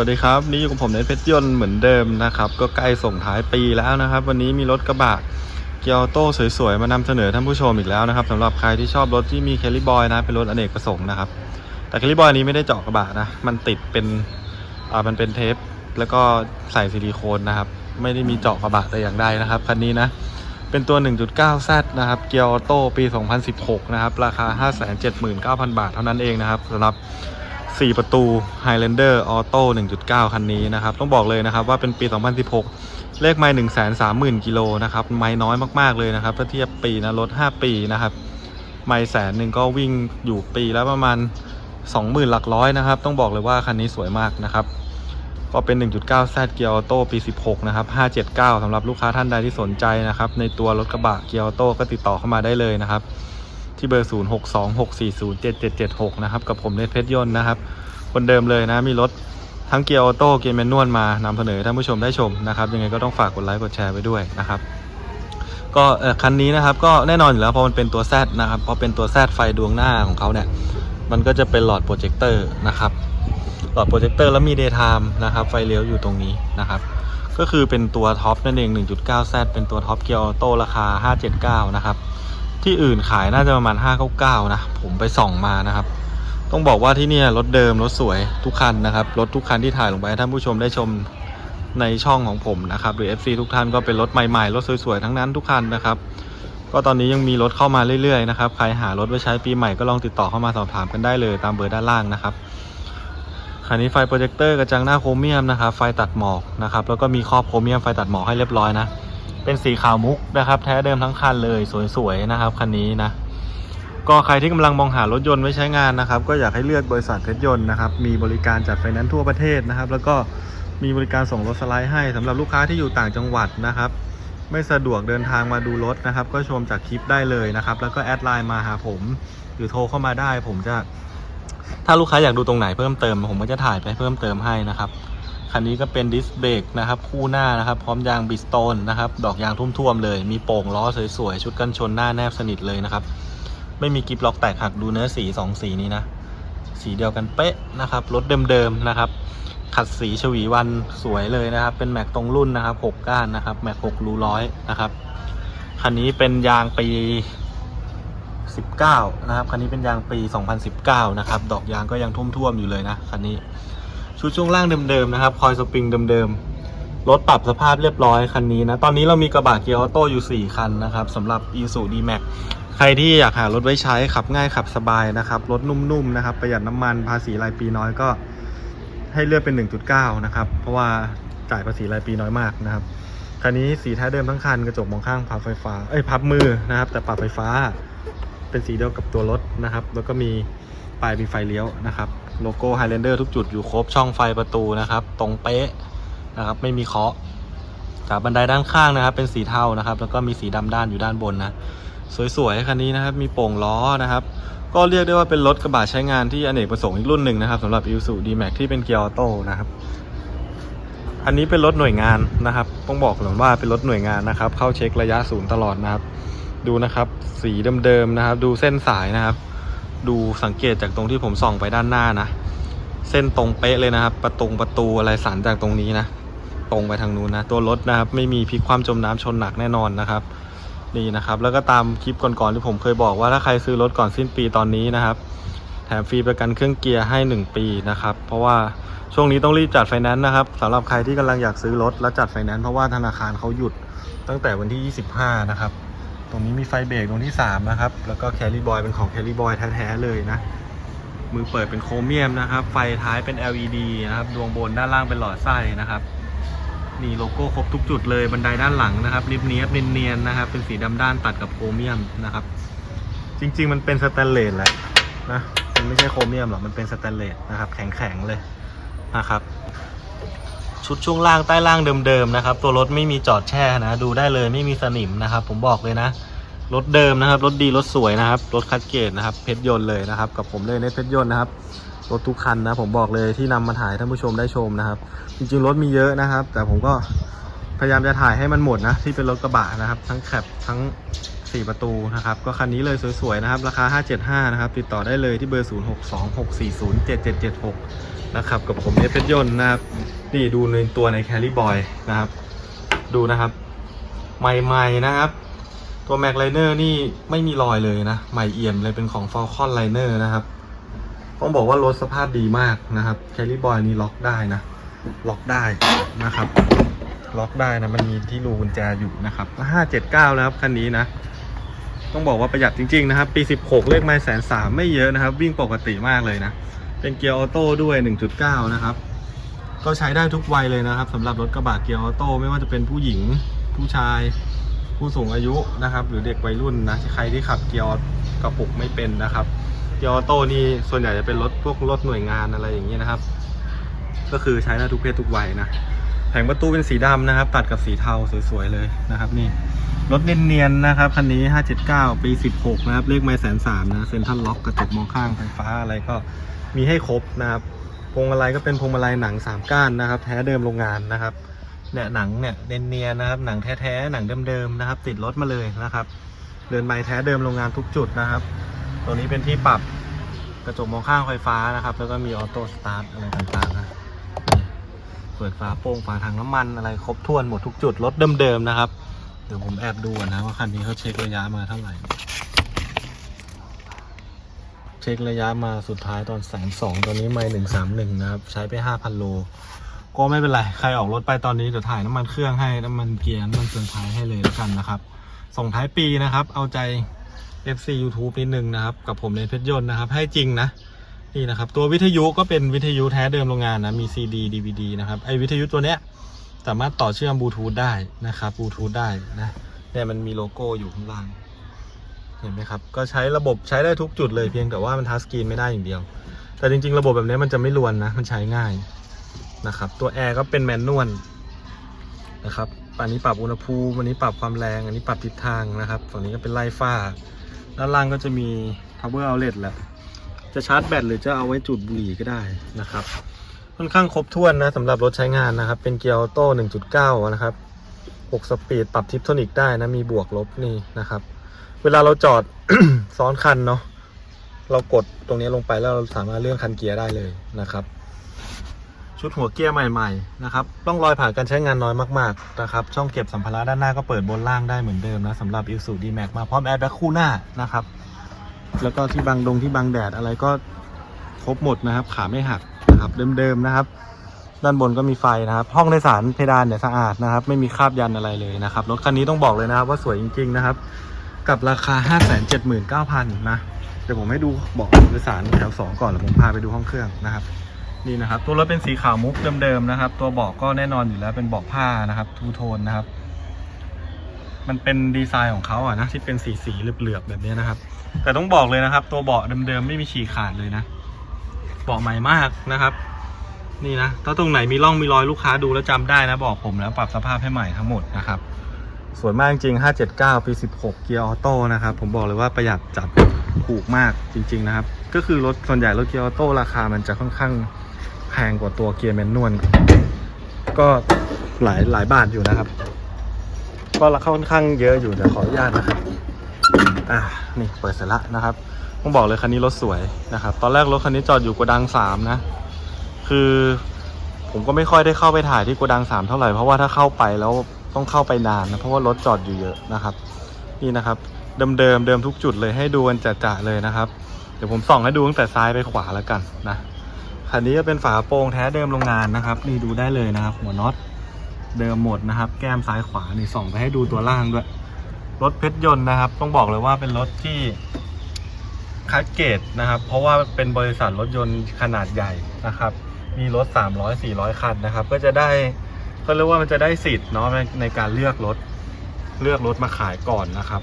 วัสดีครับ นี่อยู่กับผมในเพชรยนต์เหมือนเดิมนะครับ ก็ใกล้ส่งท้ายปีแล้วนะครับ วันนี้มีรถกระบะเกียวโต้สวยๆ มานำเสนอท่านผู้ชมอีกแล้วนะครับสำหรับใครที่ชอบรถที่มีแคลิบอยนะเป็นรถอเนกประสงค์นะครับ แต่แคลิบอยนี้ไม่ได้เจาะกระบะนะ มันติดเป็นอ่ามันเป็นเทป แล้วก็ใส่ซิลิโคนนะครับ ไม่ได้มีเจาะกระบะแต่อย่างใดนะครับคันนี้นะเป็นตัว 1.9Z นะครับเกียร์ออโต้ปี 2016 นะครับราคา 579,000 บาทเท่านั้นเองนะครับสำหรับ 4 ประตู Highlander Auto 1.9 คันนี้นะครับ ต้องบอกเลยนะครับว่าเป็นปี 2016 เลขไม่130,000กิโลนะครับ ไม่น้อยมากๆเลยนะครับถ้าเทียบปีนะรถ 5 ปีนะครับ ไม่แสนหนึ่งก็วิ่งอยู่ปีแล้วประมาณ 20,000 หลักร้อยนะครับ ต้องบอกเลยว่าคันนี้สวยมากนะครับ ก็เป็น 1.9Z เกียร์ออโต้ปี 16 นะครับ 579สำหรับลูกค้าท่านใดที่สนใจนะครับ ในตัวรถกระบะเกียร์ออโต้ก็ติดต่อเข้ามาได้เลยนะครับ ที่เบอร์ 0626407776 นะครับ กับผมเนทเพชรยนต์นะครับ คนเดิมเลยนะ มีรถทั้งเกียร์ออโต้เกียร์แมนนวลมานำเสนอท่านผู้ชมได้ชมนะครับ ยังไงก็ต้องฝากกดไลค์กดแชร์ไว้ด้วยนะครับ ก็คันนี้นะครับก็แน่นอนอยู่แล้วพราะมันเป็นตัว Z นะครับพอเป็นตัว Z ไฟดวงหน้าของเขาเนี่ยมันก็จะเป็นหลอดโปรเจคเตอร์นะครับหลอดโปรเจคเตอร์แล้วมี daytime นะครับไฟเลี้ยวอยู่ตรงนี้นะครับก็คือเป็นตัวท็อปนั่นเอง 1.9Z เป็นตัวท็อปเกียร์ออโต้ราคา 579 นะครับ ที่อื่นขายน่าจะประมาณ 599 นะ ผมไปส่องมานะครับ ต้องบอกว่าที่นี่รถเดิมรถสวยทุกคันนะครับ รถทุกคันที่ถ่ายลงไปท่านผู้ชมได้ชมในช่องของผมนะครับ หรือ FC ทุกท่านก็เป็นรถใหม่ๆ รถสวยๆ ทั้งนั้นทุกคันนะครับ ก็ตอนนี้ยังมีรถเข้ามาเรื่อยๆนะครับ ใครหารถไว้ใช้ปีใหม่ก็ลองติดต่อเข้ามาสอบถามกันได้เลยตามเบอร์ด้านล่างนะครับคันนี้ไฟโปรเจคเตอร์กระจังหน้าโครเมียมนะครับ ไฟตัดหมอกนะครับ แล้วก็มีครอบโครเมียมไฟตัดหมอกให้เรียบร้อยนะ เป็นสีขาวมุกนะครับ แท้เดิมทั้งคันเลยสวยๆนะครับคันนี้นะก็ใครที่กำลังมองหารถยนต์ไว้ใช้งานนะครับ ก็อยากให้เลือกบริษัทเพชรยนต์นะครับ มีบริการจัดไฟแนนซ์ทั่วประเทศนะครับ แล้วก็มีบริการส่งรถสไลด์ให้สำหรับลูกค้าที่อยู่ต่างจังหวัดนะครับ ไม่สะดวกเดินทางมาดูรถนะครับ ก็ชมจากคลิปได้เลยนะครับ แล้วก็แอดไลน์มาหาผม หรือโทรเข้ามาได้ ผมจะ ถ้าลูกค้าอยากดูตรงไหนเพิ่มเติม ผมก็จะถ่ายไปเพิ่มเติมให้นะครับ คันนี้ก็เป็นดิสเบรกนะครับ คู่หน้านะครับ พร้อมยางบิสโตนนะครับ ดอกยางทุ่วมๆเลย มีโป่งล้อสวยๆ ชุดกันชนหน้าแนบสนิทเลยนะครับ ไม่มีกิฟล็อกแตกหักดูเนื้อสีสองสีนี้นะ สีเดียวกันเป๊ะนะครับ รถเดิมๆนะครับ ขัดสีฉวีวันสวยเลยนะครับ เป็นแม็กตรงรุ่นนะครับหกก้านนะครับ แม็กหกรูร้อยนะครับ คันนี้เป็นยางปี 19 นะครับ คันนี้เป็นยางปี 2019 นะครับ ดอกยางก็ยังท่วมๆอยู่เลยนะ คันนี้ ชุดช่วงล่างเดิมๆนะครับ คอยสปริงเดิมๆ รถปรับสภาพเรียบร้อยคันนี้นะ ตอนนี้เรามีกระบะเกียร์ออโต้อยู่ 4 คันนะครับสำหรับ i s u d m a x ใครที่อยากหารถไว้ใช้ขับง่ายขับสบายนะครับ รถนุ่มๆนะครับ ประหยัดน้ำมันภาษีรายปีน้อยก็ให้เลือกเป็น 1.9 นะครับ เพราะว่าจ่ายภาษีรายปีน้อยมากนะครับ คันนี้สีแท้เดิมทั้งคันกระจกมองข้างพับไฟฟ้า เอ้ยพับมือนะครับ แต่ปรับไฟฟ้าเป็นสีเดียวกับตัวรถนะครับ แล้วก็มีปลายมีไฟเลี้ยวนะครับ โลโก้ Highlander ทุกจุดอยู่ครบช่องไฟประตูนะครับ ตรงเป๊ะนะครับไม่มีเคาะจากบันไดด้านข้างนะครับ เป็นสีเทานะครับ แล้วก็มีสีดำด้านอยู่ด้านบนนะสวยๆคันนี้นะครับ มีโป่งล้อนะครับ ก็เรียกได้ว่าเป็นรถกระบะใช้งานที่อเนกประสงค์อีกรุ่นหนึ่งนะครับสำหรับ i s u d m a x ที่เป็นเกียร์ออโต้นะครับอันนี้เป็นรถหน่วยงานนะครับ ต้องบอกก่อนว่าเป็นรถหน่วยงานนะครับ เข้าเช็คระยะศูนย์ตลอดนะครับ ดูนะครับ สีเดิมๆนะครับ ดูเส้นสายนะครับ ดูสังเกตจากตรงที่ผมส่องไปด้านหน้านะ เส้นตรงเป๊ะเลยนะครับ ประตงประตูอะไรสันจากตรงนี้นะ ตรงไปทางนู้นนะ ตัวรถนะครับ ไม่มีพลิกความจมน้ำชนหนักแน่นอนนะครับ นี่นะครับ แล้วก็ตามคลิปก่อนๆที่ผมเคยบอกว่าถ้าใครซื้อรถก่อนสิ้นปีตอนนี้นะครับ แถมฟรีประกันเครื่องเกียร์ให้ 1 ปีนะครับ เพราะว่าช่วงนี้ต้องรีบจัดไฟแนนซ์นะครับสำหรับใครที่กำลังอยากซื้อรถแล้วจัดไฟแนนซ์เพราะว่าธนาคารเขาหยุดตั้งแต่วันที่ 25 นะครับ รงนี้มีไฟเบรกตรงที่ 3 นะครับ แล้วก็แคลรี่บอยเป็นของแคลรี่บอยแท้ๆเลยนะ มือเปิดเป็นโครเมียมนะครับ ไฟท้ายเป็น LED นะครับดวงบนด้านล่างเป็นหลอดไส้นะครับนี่โลโก้ครบทุกจุดเลยบันไดด้านหลังนะครับริบเนียบเนียนๆนะครับ เป็นสีดำด้านตัดกับโครเมียมนะครับ จริง ๆ มันเป็นสแตนเลสแหละนะมันไม่ใช่โครเมียมหรอกมันเป็นสแตนเลสนะครับ แข็งๆเลยนะครับ ชุดช่วงล่างใต้ล่างเดิมๆนะครับ ตัวรถไม่มีจอดแช่นะ ดูได้เลยไม่มีสนิมนะครับ ผมบอกเลยนะรถเดิมนะครับรถดีรถสวยนะครับรถคัดเกตนะครับเพชรยนต์เลยนะครับ กับผมเลยเนเพชรยนต์นะครับรถทุกคันนะผมบอกเลยที่นำมาถ่ายท่านผู้ชมได้ชมนะครับ จริงๆรถมีเยอะนะครับ แต่ผมก็พยายามจะถ่ายให้มันหมดนะที่เป็นรถกระบะนะครับ ทั้งแคปทั้ง 4ประตูนะครับ ก็คันนี้เลยสวยๆนะครับ ราคา 575 นะครับ ติดต่อได้เลยที่เบอร์ 0626407776 นะครับ กับผมเอฟเพชรยนต์นะครับ นี่ดูในตัวในแคลรี่บอยนะครับ ดูนะครับ ใหม่ๆนะครับ ตัวแม็กไลเนอร์นี่ไม่มีรอยเลยนะ ใหม่เอี่ยมเลยเป็นของ Falcon Liner นะครับ ต้องบอกว่ารถสภาพดีมากนะครับแคลรี่บอยนี่ล็อกได้นะ ล็อกได้นะครับล็อกได้นะ มันมีที่รูกุญแจอยู่นะครับห้าเจ็ดเก้าแล้วครับ คันนี้นะ ต้องบอกว่าประหยัดจริงๆนะครับปี 16 เลขไมล์แสนสามไม่เยอะนะครับ วิ่งปกติมากเลยนะ เป็นเกียร์ออโต้ด้วย 1.9 นะครับ ก็ใช้ได้ทุกวัยเลยนะครับสำหรับรถกระบะเกียร์ออโต้ไม่ว่าจะเป็นผู้หญิงผู้ชาย ผู้สูงอายุนะครับ หรือเด็กวัยรุ่นนะใครที่ขับเกียร์กระปุกไม่เป็นนะครับเกียร์ออโต้นี่ส่วนใหญ่จะเป็นรถพวกรถหน่วยงานอะไรอย่างเงี้ยนะครับ ก็คือใช้ได้ทุกเพศทุกวัยนะ งประตูเป็นสีดำนะครับ ตัดกับสีเทาสวยๆเลยนะครับ นี่รถเนียนๆนะครับคันนี้ 579 ปี 16 นะครับ เลขไมล์แสนสามนะเซ็นทรัลล็อกกระจกมองข้างไฟฟ้าอะไรก็มีให้ครบนะครับพวงมาลัยก็เป็นพวงมาลัยหนังสามก้านนะครับ แท้เดิมโรงงานนะครับเนี่ยหนังเนี่ยเนียนๆนะครับ หนังแท้ๆหนังเดิมๆนะครับ ติดรถมาเลยนะครับเดินไม้แท้เดิมโรงงานทุกจุดนะครับ ตัวนี้เป็นที่ปรับกระจกมองข้างไฟฟ้านะครับ แล้วก็มีออโต้สตาร์ทอะไรต่างๆนะ เปิดฝาโป่งฝาถังน้ำมันอะไรครบถ้วนหมดทุกจุดรถเดิมๆนะครับ เดี๋ยวผมแอบดูนะว่าคันนี้เขาเช็คระยะมาเท่าไหร่ เช็คระยะมาสุดท้ายตอนแสนสองตอนนี้ไม่หนึ่งสามหนึ่งนะครับ ใช้ไปห้าพันโล ก็ไม่เป็นไร ใครออกรถไปตอนนี้เดี๋ยวถ่ายน้ำมันเครื่องให้น้ำมันเกียร์น้ำมันเตือนท้ายให้เลยแล้วกันนะครับ ส่งท้ายปีนะครับ เอาใจ FC YouTube นิดนึงนะครับ กับผมในเพชรยนต์นะครับ ให้จริงนะ นี่นะครับ ตัววิทยุก็เป็นวิทยุแท้เดิมโรงงานนะ มี CD DVD นะครับ ไอ้วิทยุตัวเนี้ยสามารถต่อเชื่อมบลูทูธได้นะครับบลูทูธได้นะเนี่ยมันมีโลโก้อยู่ข้างล่าง เห็นไหมครับ ก็ใช้ระบบใช้ได้ทุกจุดเลยเพียงแต่ว่ามันทัชสกรีนไม่ได้อย่างเดียว แต่จริง ๆ ระบบแบบนี้มันจะไม่รวนนะ มันใช้ง่ายนะครับ ตัวแอร์ก็เป็นแมนนวลนะครับอันนี้ปรับอุณหภูมิอันนี้ปรับความแรง อันนี้ปรับทิศทางนะครับ ฝั่งนี้ก็เป็นไล่ฟ้า ด้านล่างก็จะมี power outlet แหละ จะชาร์จแบตหรือจะเอาไว้จุดบุหรี่ก็ได้นะครับ ค่อนข้างครบถ้วนนะสำหรับรถใช้งานนะครับ เป็นเกียร์ออโต้ 1.9 นะครับ 6 สปีดปรับทิปโทนิกได้นะ มีบวกลบนี่นะครับ เวลาเราจอด ซ้อนคันเนาะเรากดตรงนี้ลงไปแล้วเราสามารถเลื่อนคันเกียร์ได้เลยนะครับ ชุดหัวเกียร์ใหม่ๆนะครับต้องรอยผ่านการใช้งานน้อยมากๆนะครับ ช่องเก็บสัมภาระด้านหน้าก็เปิดบนล่างได้เหมือนเดิมนะสำหรับ i s u d m a x มาพร้อมแอร์แบ็คคู่หน้านะครับ แล้วก็ที่บังดงที่บังแดดอะไรก็ครบหมดนะครับ ขาไม่หักนะครับเดิมๆนะครับ ด้านบนก็มีไฟนะครับ ห้องโดยสารเพดานเนี่ยสะอาดนะครับ ไม่มีคราบยันอะไรเลยนะครับรถคันนี้ต้องบอกเลยนะครับว่าสวยจริงๆนะครับ กับราคา 579,000นะเดี๋ยวผมให้ดูเบาะโดยสารแถวสองก่อนแล้วผมพาไปดูห้องเครื่องนะครับนี่นะครับ ตัวรถเป็นสีขาวมุกเดิมๆนะครับ ตัวเบาะก็แน่นอนอยู่แล้วเป็นเบาะผ้านะครับทูโทนนะครับ มันเป็นดีไซน์ของเขาอะนะที่เป็นสีสีเหลือบๆแบบนี้นะครับ แต่ต้องบอกเลยนะครับ ตัวเบาะเดิมๆไม่มีฉีกขาดเลยนะเบาะใหม่มากนะครับ นี่นะถ้าตรงไหนมีร่องมีรอยลูกค้าดูแล้วจำได้นะบอกผมแล้วปรับสภาพให้ใหม่ทั้งหมดนะครับสวยมากจริง 579 ปี 16 เกียร์ออโต้นะครับ ผมบอกเลยว่าประหยัดจัดถูกมากจริง ๆ นะครับ ก็คือรถส่วนใหญ่รถเกียร์ออโต้ราคามันจะค่อนข้างแพงกว่าตัวเกียร์แมนนวลก็หลายหลายบาทอยู่นะครับ ก็ราคาค่อนข้างเยอะอยู่เดี๋ยวขออนุญาตนะครับ อะนี่เปิดเสร็จละนะครับต้องบอกเลยคันนี้รถสวยนะครับ ตอนแรกรถคันนี้จอดอยู่โกดังสามนะ คือผมก็ไม่ค่อยได้เข้าไปถ่ายที่โกดังสามเท่าไหร่เพราะว่าถ้าเข้าไปแล้วต้องเข้าไปนานนะเพราะว่ารถจอดอยู่เยอะนะครับ นี่นะครับเดิมเดิมเดิมทุกจุดเลยให้ดูกันจะๆเลยนะครับ เดี๋ยวผมส่องให้ดูตั้งแต่ซ้ายไปขวาแล้วกันนะคันนี้ก็เป็นฝาโปร่งแท้เดิมโรงงานนะครับ นี่ดูได้เลยนะครับ หัวน็อตเดิมหมดนะครับ แก้มซ้ายขวานี่ส่องไปให้ดูตัวล่างด้วย รถเพชรยนต์นะครับ ต้องบอกเลยว่าเป็นรถที่คัดเกรดนะครับ เพราะว่าเป็นบริษัทรถยนต์ขนาดใหญ่นะครับ มีรถ 300 400 คันนะครับ ก็จะได้ก็เรียกว่ามันจะได้สิทธิ์เนาะในในการเลือกรถเลือกรถมาขายก่อนนะครับ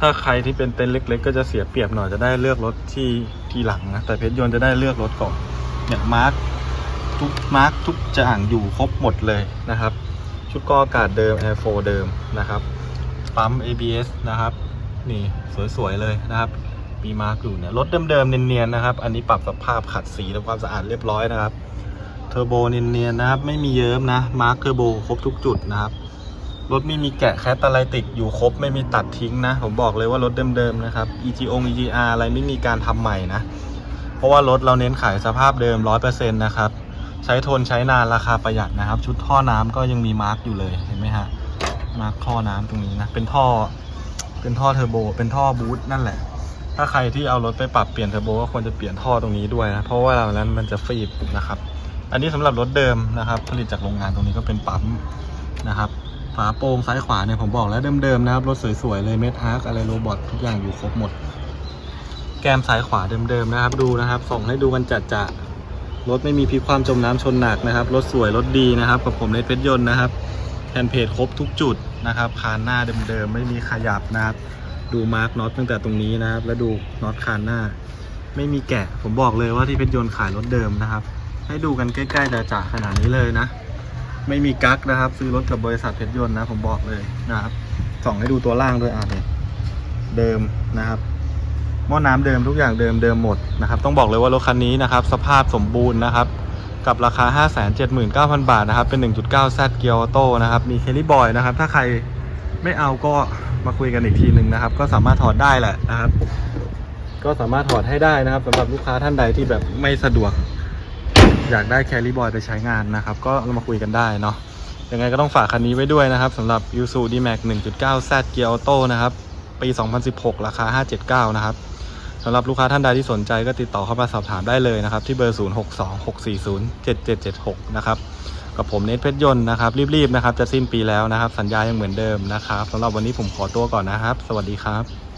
ถ้าใครที่เป็นเต็นท์เล็ก ๆ ก็จะเสียเปรียบหน่อยจะได้เลือกรถที่ทีหลังนะแต่เพชรยนต์จะได้เลือกรถก่อนเนี่ยมาร์คทุกมาร์คทุกจะอ่างอยู่ครบหมดเลยนะครับ ชุดกรออากาศเดิม Air 4เดิมนะครับ ปั๊ม ABS นะครับ นี่สวยๆเลยนะครับมีมาร์กอยู่เนี่ยรถเดิมๆเนียนๆนะครับ อันนี้ปรับสภาพขัดสีทำความสะอาดเรียบร้อยนะครับเทอร์โบเนียนๆนะครับ ไม่มีเยิ้มนะมาร์กเทอร์โบครบทุกจุดนะครับรถไม่มีแกะแคตตาไลติกอยู่ครบไม่มีตัดทิ้งนะ ผมบอกเลยว่ารถเดิมๆนะครับ EGO EGR อะไรไม่มีการทำใหม่นะ เพราะว่ารถเราเน้นขายสภาพเดิม 100%นะครับ ใช้ทนใช้นานราคาประหยัดนะครับ ชุดท่อน้ำก็ยังมีมาร์กอยู่เลยเห็นไหมฮะ มาท่อน้ำตรงนี้นะ เป็นท่อ เป็นท่อเทอร์โบ เป็นท่อบูทนั่นแหละ ถ้าใครที่เอารถไปปรับเปลี่ยนเทอร์โบก็ควรจะเปลี่ยนท่อตรงนี้ด้วยนะ เพราะว่าเวลานั้นมันจะฟีบนะครับ อันนี้สำหรับรถเดิมนะครับ ผลิตจากโรงงานตรงนี้ก็เป็นปั๊มนะครับฝาโปร่งซ้ายขวาเนี่ยผมบอกแล้วเดิมๆนะครับรถสวยๆเลยเมทอาร์คอะไรโรบอททุกอย่างอยู่ครบหมด แกมซ้ายขวาเดิมๆนะครับ ดูนะครับส่งให้ดูกันจัดจะรถไม่มีพิความจมน้ำชนหนักนะครับ รถสวยรถดีนะครับ กับผมในเพชรยนต์นะครับ แผ่นเพจครบทุกจุดนะครับคานหน้าเดิมๆไม่มีขยับนะครับ ดูมาร์กน็อตตั้งแต่ตรงนี้นะครับ แล้วดูน็อตคานหน้า ไม่มีแกะผมบอกเลยว่าที่เพชรยนต์ขายรถเดิมนะครับ ให้ดูกันใกล้ๆจะจ่าขนาดนี้เลยนะ ไม่มีกั๊กนะครับ ซื้อรถกับบริษัทเพชรยนต์นะ ผมบอกเลยนะครับส่องให้ดูตัวล่างด้วยอะเนี่ยเดิมนะครับหม้อน้ำเดิมทุกอย่างเดิมเดิมหมดนะครับ ต้องบอกเลยว่ารถคันนี้นะครับ สภาพสมบูรณ์นะครับ กับราคา 579,000 บาทนะครับ เป็น 1.9 Z เกียร์ออโต้นะครับ มีเคลลี่บอยนะครับ ถ้าใครไม่เอาก็มาคุยกันอีกทีหนึ่งนะครับ ก็สามารถถอดได้แหละนะครับ ก็สามารถถอดให้ได้นะครับสำหรับลูกค้าท่านใดที่แบบไม่สะดวก อยากได้แคลรี่บอยไปใช้งานนะครับ ก็มาคุยกันได้เนาะยังไงก็ต้องฝากคันนี้ไว้ด้วยนะครับสำหรับ u s u D-Max 1.9 Z Gear Auto นะครับ ปี 2016 ราคา 579 นะครับ สำหรับลูกค้าท่านใดที่สนใจก็ติดต่อเข้ามาสอบถามได้เลยนะครับ ที่เบอร์ 0626407776 นะครับ กับผมเนทเพชรยนต์นะครับ รีบๆนะครับ จะสิ้นปีแล้วนะครับ สัญญายังเหมือนเดิมนะครับสำหรับวันนี้ผมขอตัวก่อนนะครับ สวัสดีครับ